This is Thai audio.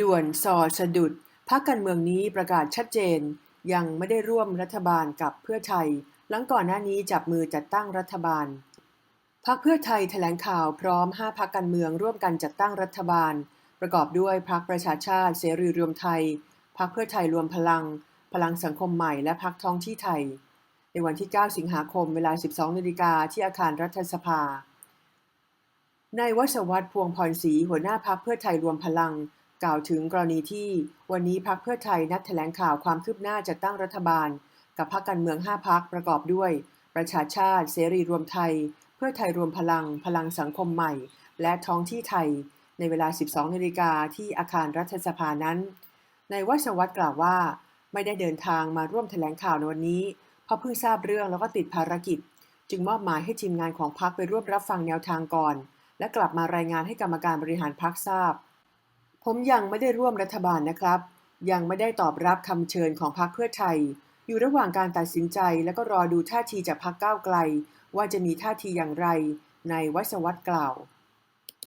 ด่วนสอสะดุดพรรคการเมืองนี้ประกาศชัดเจน ยังไม่ได้ร่วมรัฐบาลกับเพื่อไทย หลังก่อนหน้านี้จับมือจัดตั้งรัฐบาลพรรคเพื่อไทยแถลงข่าวพร้อม 5พรรคการเมืองร่วมกันจัดตั้งรัฐบาล ประกอบด้วยพรรคประชาชาติเสรีรวมไทยพรรคเพื่อไทยรวมพลัง พลังสังคมใหม่และพรรคท้องที่ไทย ในวันที่ 9 สิงหาคมเวลา 12นาฬิกาที่อาคารรัฐสภานายวชวัฒน์พวงพรศรีหัวหน้าพักเพื่อไทยรวมพลัง กล่าวถึงกรณีที่วันนี้พักเพื่อไทยนัดแถลงข่าวความคืบหน้าจัดตั้งรัฐบาล กับพักการเมือง 5 พักประกอบด้วย ประชาชาติ เสรีรวมไทย เพื่อไทยรวมพลัง พลังสังคมใหม่ และท้องที่ไทย ในเวลา 12นาฬิกาที่อาคารรัฐสภานั้นนายวชวัฒน์กล่าวว่า ไม่ได้เดินทางมาร่วมแถลงข่าวในวันนี้ เพราะเพิ่งทราบเรื่องแล้วก็ติดภารกิจ จึงมอบหมายให้ทีมงานของพักไปร่วมรับฟังแนวทางก่อน และกลับมารายงานให้กรรมการบริหารพักทราบ ผมยังไม่ได้ร่วมรัฐบาลนะครับ ยังไม่ได้ตอบรับคำเชิญของพรรคเพื่อไทย อยู่ระหว่างการตัดสินใจและก็รอดูท่าทีจากพรรคก้าวไกล ว่าจะมีท่าทีอย่างไร ในวัศวัตรกล่าว